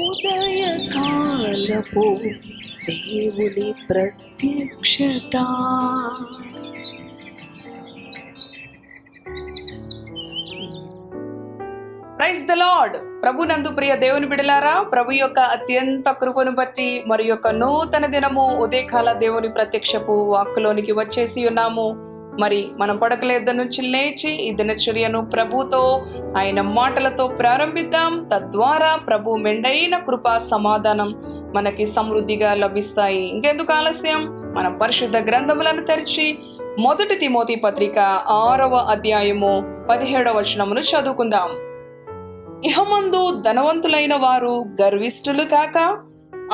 ఉదయకాలపు దేవుని ప్రత్యక్షత. ప్రైజ్ ద లార్డ్ ప్రభు నందు ప్రియ దేవుని బిడలారా ప్రభు యొక్క అత్యంత కృపను బట్టి మరి యొక్క నూతన దినము ఉదయకాల దేవుని ప్రత్యక్షపు వాక్కులోనికి వచ్చేసి ఉన్నాము. మరి మనం పడకలేద్ద నుంచి లేచి ఈ దినచర్యను ప్రభుతో ఆయన మాటలతో ప్రారంభిద్దాం. తద్వారా ప్రభు మెండైన కృపా సమాధానం మనకి సమృద్ధిగా లభిస్తాయి. ఇంకెందుకు ఆలస్యం? మనం పరిశుద్ధ గ్రంథములను తెరిచి మొదటి తిమోతి పత్రిక ఆరవ అధ్యాయము పదిహేడవ వచనమును చదువుకుందాం. ఇహమందు ధనవంతులైన వారు గర్విష్ఠులు కాక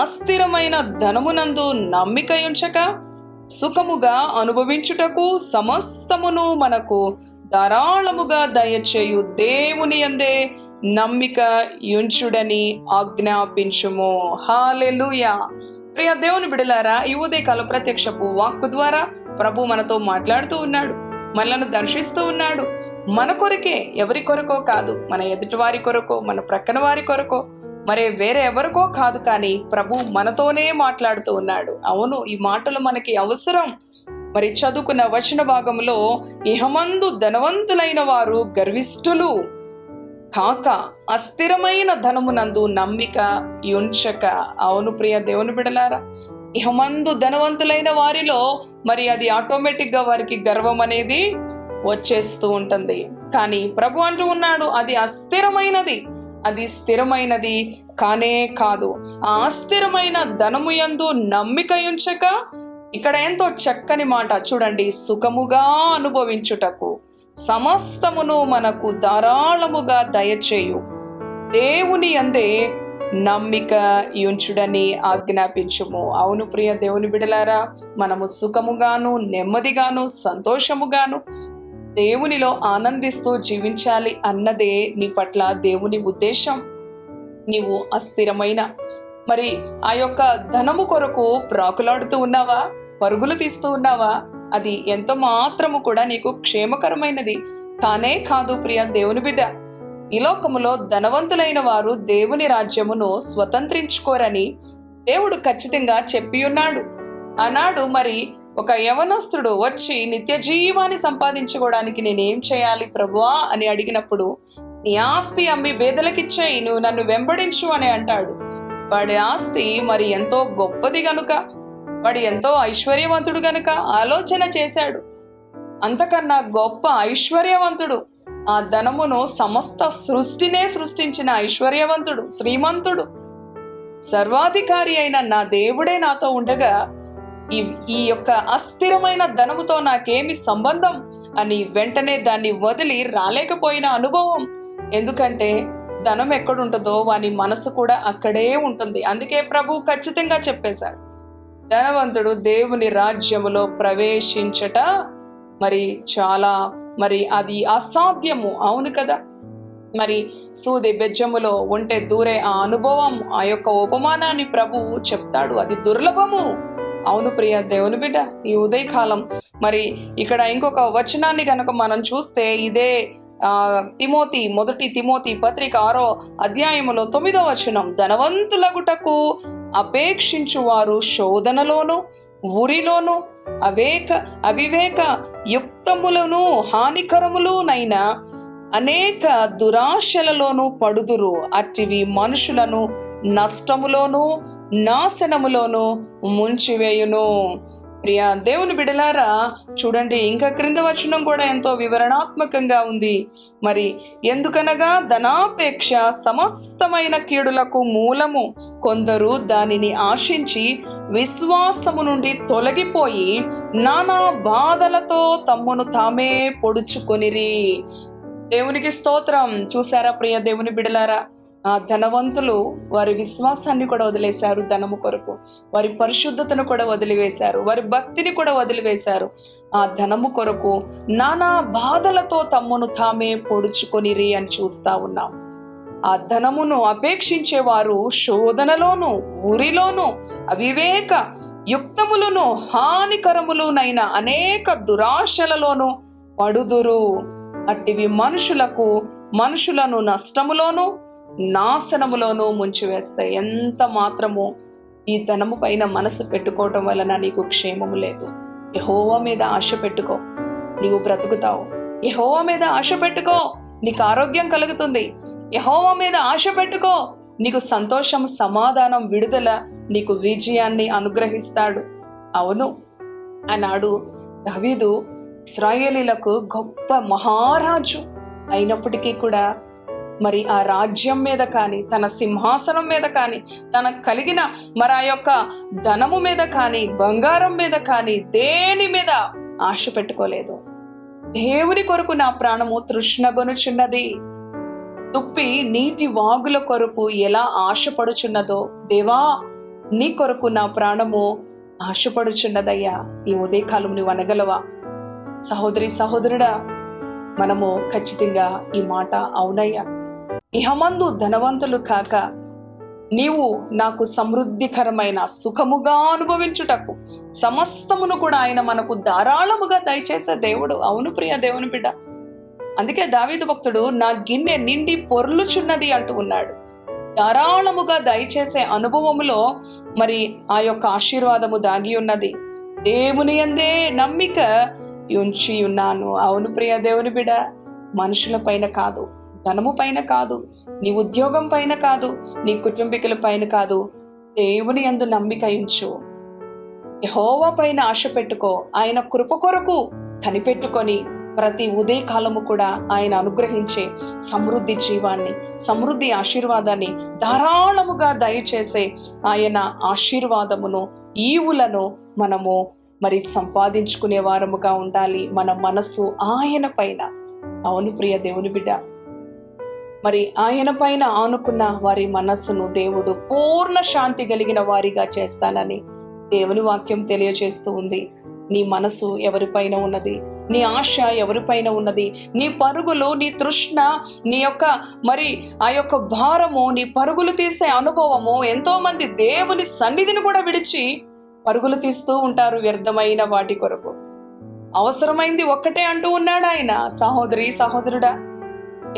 అస్థిరమైన ధనమునందు నమ్మిక ఉంచక సుఖముగా అనుభవించుటకు సమస్తమును మనకు ధారాళముగా దయచేయు దేవుని అందే నమ్మిక యుంచుడని ఆజ్ఞాపించుము. హాలెలుయా ప్రియ దేవుని బిడలారా ఈ ఉదయకాల ప్రత్యక్షపు వాక్కు ద్వారా ప్రభు మనతో మాట్లాడుతూ ఉన్నాడు మనలను దర్శిస్తూ ఉన్నాడు. మన కొరకే ఎవరి కొరకో కాదు మన ఎదుటివారి కొరకో మన ప్రక్కన వారి కొరకో మరే వేరే ఎవరికో కాదు కానీ ప్రభు మనతోనే మాట్లాడుతూ ఉన్నాడు. అవును ఈ మాటలు మనకి అవసరం. మరి చదువుకున్న వచన భాగంలో ఇహమందు ధనవంతులైన వారు గర్విష్ఠులు. కాక అస్థిరమైన ధనమునందు నమ్మిక యుంచక. అవును ప్రియ దేవుని బిడలారా ఇహమందు ధనవంతులైన వారిలో మరి అది ఆటోమేటిక్గా వారికి గర్వం అనేది వచ్చేస్తూ ఉంటుంది. కానీ ప్రభు అంటూ ఉన్నాడు అది అస్థిరమైనది. అది స్థిరమైనది కానే కాదు. ఆ అస్థిరమైన ధనము యందు నమ్మిక ఉంచక ఇక్కడ ఎంతో చక్కని మాట చూడండి సుఖముగా అనుభవించుటకు. సమస్తమును మనకు ధారాళముగా దయచేయు. దేవుని అందే నమ్మిక ఉంచుడని ఆజ్ఞాపించుము. అవును ప్రియ దేవుని బిడలారా మనము సుఖముగాను నెమ్మదిగాను సంతోషముగాను దేవునిలో ఆనందిస్తూ జీవించాలి అన్నదే నీ పట్ల దేవుని ఉద్దేశం. నీవు అస్థిరమైన మరి ఆ యొక్క ధనము కొరకు ప్రాకులాడుతూ ఉన్నావా? పరుగులు తీస్తూ ఉన్నావా? అది ఎంత మాత్రము కూడా నీకు క్షేమకరమైనది. కానే కాదు ప్రియ దేవుని బిడ్డ ఈ లోకములో ధనవంతులైన వారు దేవుని రాజ్యమును స్వతంత్రించుకోరని దేవుడు ఖచ్చితంగా చెప్పి ఉన్నాడు ఆనాడు మరి ఒక యవనస్తుడు వచ్చి నిత్య జీవాన్ని సంపాదించుకోవడానికి నేనేం చేయాలి ప్రభువా అని అడిగినప్పుడు నీ ఆస్తి అమ్మి బేదలకిచ్చేయి నువ్వు నన్ను వెంబడించు అని అంటాడు. వాడి ఆస్తి మరి ఎంతో గొప్పది గనుక వాడు ఎంతో ఐశ్వర్యవంతుడు గనుక ఆలోచన చేశాడు. అంతకన్నా గొప్ప ఐశ్వర్యవంతుడు ఆ ధనమును సమస్త సృష్టినే సృష్టించిన ఐశ్వర్యవంతుడు శ్రీమంతుడు. సర్వాధికారి అయిన నా దేవుడే నాతో ఉండగా ఈ ఈ యొక్క అస్థిరమైన ధనముతో నాకేమి సంబంధం? అని వెంటనే దాన్ని వదిలి రాలేకపోయిన అనుభవం. ఎందుకంటే ధనం ఎక్కడుంటుందో వాని మనసు కూడా అక్కడే ఉంటుంది. అందుకే ప్రభు ఖచ్చితంగా చెప్పేశాడు. ధనవంతుడు దేవుని రాజ్యములో ప్రవేశించట మరి చాలా మరి అది అసాధ్యము. అవును కదా? మరి సూది బెజ్జములో ఉంటే దూరే ఆ అనుభవం ఆ యొక్క ఉపమానాన్ని ప్రభు చెప్తాడు. అది దుర్లభము. అవును ప్రియ దేవుని బిడ్డ ఈ ఉదయకాలం. మరి ఇక్కడ ఇంకొక వచనాన్ని కనుక మనం చూస్తే ఇదే తిమోతి మొదటి తిమోతి పత్రిక ఆరో అధ్యాయములో తొమ్మిదో వచనం. ధనవంతులగుటకు అపేక్షించువారు శోధనలోను ఉరిలోను అవేక అవివేక యుక్తములను హానికరములునైన అనేక దురాశలలోనూ పడుదురు. అట్టివి మనుషులను నష్టములోను నాశనములోను ముంచివేయును. ప్రియ దేవుని బిడలారా చూడండి ఇంకా క్రింద వచనం కూడా ఎంతో వివరణాత్మకంగా ఉంది. మరి ఎందుకనగా ధనాపేక్ష సమస్తమైన కీడులకు మూలము కొందరు దానిని ఆశించి విశ్వాసము నుండి తొలగిపోయి నానా బాధలతో తమ్మును తామే పొడుచుకొనిరి. దేవునికి స్తోత్రం. చూసారా ప్రియ దేవుని బిడలారా? ఆ ధనవంతులు వారి విశ్వాసాన్ని కూడా వదిలేశారు ధనము కొరకు. వారి పరిశుద్ధతను కూడా వదిలివేశారు. వారి భక్తిని కూడా వదిలివేశారు. ఆ ధనము కొరకు నానా బాధలతో తమ్మును తామే పొడుచుకొనిరి అని చూస్తా ఉన్నాం. ఆ ధనమును అపేక్షించేవారు శోధనలోను ఊరిలోను అవివేక యుక్తములను హానికరములునైన అనేక దురాశలలోను పడుదురు. అట్టివి మనుషులకు మనుషులను నష్టములోను నాశనములోనూ ముంచివేస్తాయి ఎంత మాత్రము ఈ ధనము పైన మనసు పెట్టుకోవటం వలన నీకు క్షేమము లేదు. యహోవా మీద ఆశ పెట్టుకో. నీవు బ్రతుకుతావు. యహోవా మీద ఆశ పెట్టుకో. నీకు ఆరోగ్యం కలుగుతుంది. యహోవా మీద ఆశ పెట్టుకో. నీకు సంతోషం సమాధానం విడుదల నీకు విజయాన్ని అనుగ్రహిస్తాడు. అవును. అన్నాడు దవిదు ఇస్రాయేలీలకు గొప్ప మహారాజు అయినప్పటికీ కూడా మరి ఆ రాజ్యం మీద కానీ తన సింహాసనం మీద కానీ తనకు కలిగిన మరి ఆ యొక్క ధనము మీద కానీ బంగారం మీద కానీ దేని మీద ఆశ పెట్టుకోలేదు. దేవుని కొరకు నా ప్రాణము తృష్ణగొనుచున్నది. తుప్పి నీటి వాగుల కొరకు ఎలా ఆశపడుచున్నదో దేవా నీ కొరకు నా ప్రాణము ఆశపడుచున్నదయ్యా. ఈ ఉదయకాలం నువ్వు అనగలవా? సహోదరి సహోదరుడా మనము ఖచ్చితంగా ఈ మాట అవునయ్యా. ఇహమందు ధనవంతులు కాక నీవు నాకు సమృద్ధికరమైన సుఖముగా అనుభవించుటకు సమస్తమును కూడా ఆయన మనకు ధారాళముగా దయచేసే దేవుడు. అవును ప్రియ దేవుని బిడ్డ. అందుకే దావీదు భక్తుడు నా గిన్నె నిండి పొర్లుచున్నది అంటూ ఉన్నాడు. ధారాళముగా దయచేసే అనుభవములో మరి ఆ యొక్క ఆశీర్వాదము దాగి ఉన్నది. దేవుని అందే నమ్మిక ఉంచి ఉన్నాను. అవును ప్రియ దేవుని బిడ మనుషుల పైన కాదు ధనము పైన కాదు నీ ఉద్యోగం పైన కాదు నీ కుటుంబీకుల పైన కాదు దేవుని అందు నమ్మిక ఉంచు. యహోవా పైన ఆశ పెట్టుకో ఆయన కృప కొరకు కనిపెట్టుకొని ప్రతి ఉదయకాలము కూడా ఆయన అనుగ్రహించే సమృద్ధి జీవాన్ని సమృద్ధి ఆశీర్వాదాన్ని ధారాళముగా దయచేసే ఆయన ఆశీర్వాదమును ఈవులను మనము మరి సంపాదించుకునే వారముగా ఉండాలి మన మనసు ఆయన పైన. అవును ప్రియ దేవుని బిడ్డ. మరి ఆయన పైన ఆనుకున్న వారి మనస్సును దేవుడు పూర్ణ శాంతి కలిగిన వారిగా చేస్తానని దేవుని వాక్యం తెలియజేస్తూ ఉంది. నీ మనసు ఎవరిపైన ఉన్నది? నీ ఆశ ఎవరిపైన ఉన్నది? నీ పరుగులు నీ తృష్ణ నీ యొక్క మరి ఆ యొక్క భారము నీ పరుగులు తీసే అనుభవము ఎంతోమంది దేవుని సన్నిధిని కూడా విడిచి పరుగులు తీస్తూ ఉంటారు వ్యర్థమైన వాటి కొరకు. అవసరమైంది ఒక్కటే అంటూ ఉన్నాడు ఆయన? సహోదరి సహోదరుడా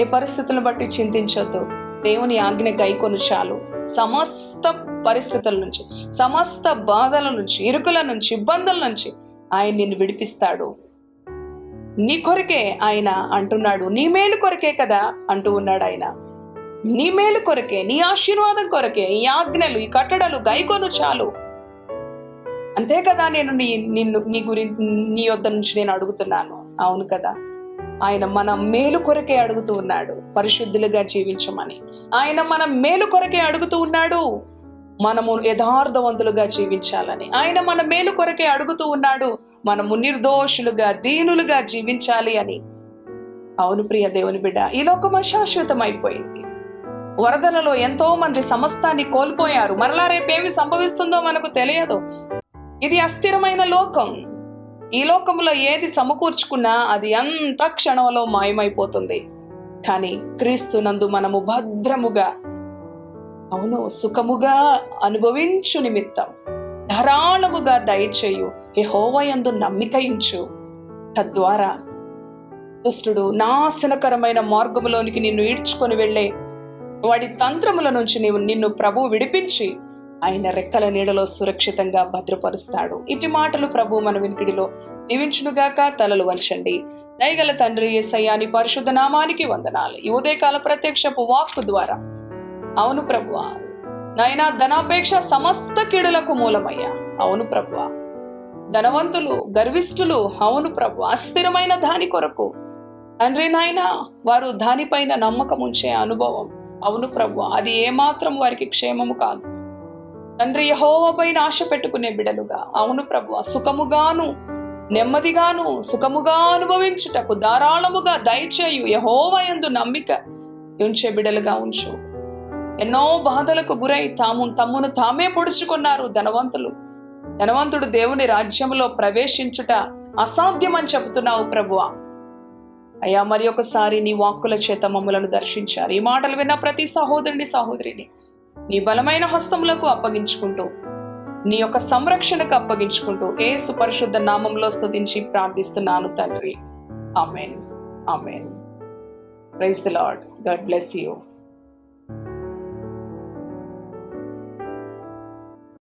ఏ పరిస్థితులను బట్టి చింతించొద్దు. దేవుని ఆజ్ఞ గైకొను చాలు. సమస్త పరిస్థితుల నుంచి సమస్త బాధల నుంచి ఇరుకుల నుంచి ఇబ్బందుల నుంచి ఆయన నిన్ను విడిపిస్తాడు. నీ కొరకే ఆయన అంటున్నాడు. నీ మేలు కొరకే కదా అంటూ ఉన్నాడు ఆయన. నీ మేలు కొరకే నీ ఆశీర్వాదం కొరకే ఈ ఆజ్ఞలు ఈ కట్టడలు గైకొను చాలు. అంతే కదా నేను నీ నిన్ను నీ గురి నీ వద్ద నుంచి నేను అడుగుతున్నాను. అవును కదా? ఆయన మన మేలు కొరకే అడుగుతూ ఉన్నాడు. పరిశుద్ధులుగా జీవించమని. ఆయన మన మేలు కొరకే అడుగుతూ ఉన్నాడు. మనము యథార్థవంతులుగా జీవించాలని. ఆయన మన మేలు కొరకే అడుగుతూ ఉన్నాడు. మనము నిర్దోషులుగా దీనులుగా జీవించాలి అని. అవును ప్రియ దేవుని బిడ్డ ఈ లోకం అశాశ్వతమైపోయింది. అయిపోయింది వరదలలో ఎంతో మంది సమస్తాన్ని కోల్పోయారు. మరలా రేపేమి సంభవిస్తుందో మనకు తెలియదు. ఇది అస్థిరమైన లోకం. ఈ లోకంలో ఏది సమకూర్చుకున్నా అది అంత క్షణంలో మాయమైపోతుంది. కానీ క్రీస్తునందు మనము భద్రముగా అవును సుఖముగా అనుభవించు నిమిత్తం ధారాళముగా దయచేయు యెహోవాయందు నమ్మికయించు. తద్వారా దుష్టుడు నాశనకరమైన మార్గములోనికి నిన్ను ఈడ్చుకొని వెళ్ళే వాడి తంత్రముల నుంచి నీవు నిన్ను ప్రభు విడిపించి ఆయన రెక్కల నీడలో సురక్షితంగా భద్రపరుస్తాడు. ఇటు మాటలు ప్రభు మన వినికిడిలో దీవించునుగాక తలలు వంచండి. దయగల తండ్రి ఏసయ్యాని పరిశుద్ధ నామానికి వందనాలు. ఈ ఉదయకాల ప్రత్యక్షపు వాక్కు ద్వారా. అవును ప్రభువ. నాయనా ధనాపేక్ష సమస్త కీడులకు మూలమయ్యా. అవును ప్రభువ. ధనవంతులు గర్విష్ఠులు అవును ప్రభు అస్థిరమైన దాని కొరకు. తండ్రి నాయన వారు దానిపైన నమ్మకం ఉంచే అనుభవం. అవును ప్రభు అది ఏమాత్రం వారికి క్షేమము కాదు. తండ్రి యహోవపైన ఆశ పెట్టుకునే బిడలుగా. అవును ప్రభు సుఖముగాను నెమ్మదిగాను సుఖముగా అనుభవించుటకు ధారాళముగా దయచేయు యహోవయందు నమ్మిక ఉంచే బిడలుగా ఉంచు. ఎన్నో బాధలకు గురై తాము తమ్మును తామే పొడుచుకున్నారు ధనవంతులు. ధనవంతుడు దేవుని రాజ్యంలో ప్రవేశించుట అసాధ్యమని చెబుతున్నావు ప్రభువా అయ్యా మరి ఒకసారి నీ వాక్కుల చేత మమ్మలను దర్శించారు. ఈ మాటలు విన్న ప్రతి సహోదరుని సహోదరిని నీ బలమైన హస్తములకు అప్పగించుకుంటూ నీ యొక్క సంరక్షణకు అప్పగించుకుంటూ ఏ సుపరిశుద్ధ నామంలో స్థుతించి ప్రార్థిస్తున్నాను తండ్రి. Amen. Amen. Praise the lord. God bless you.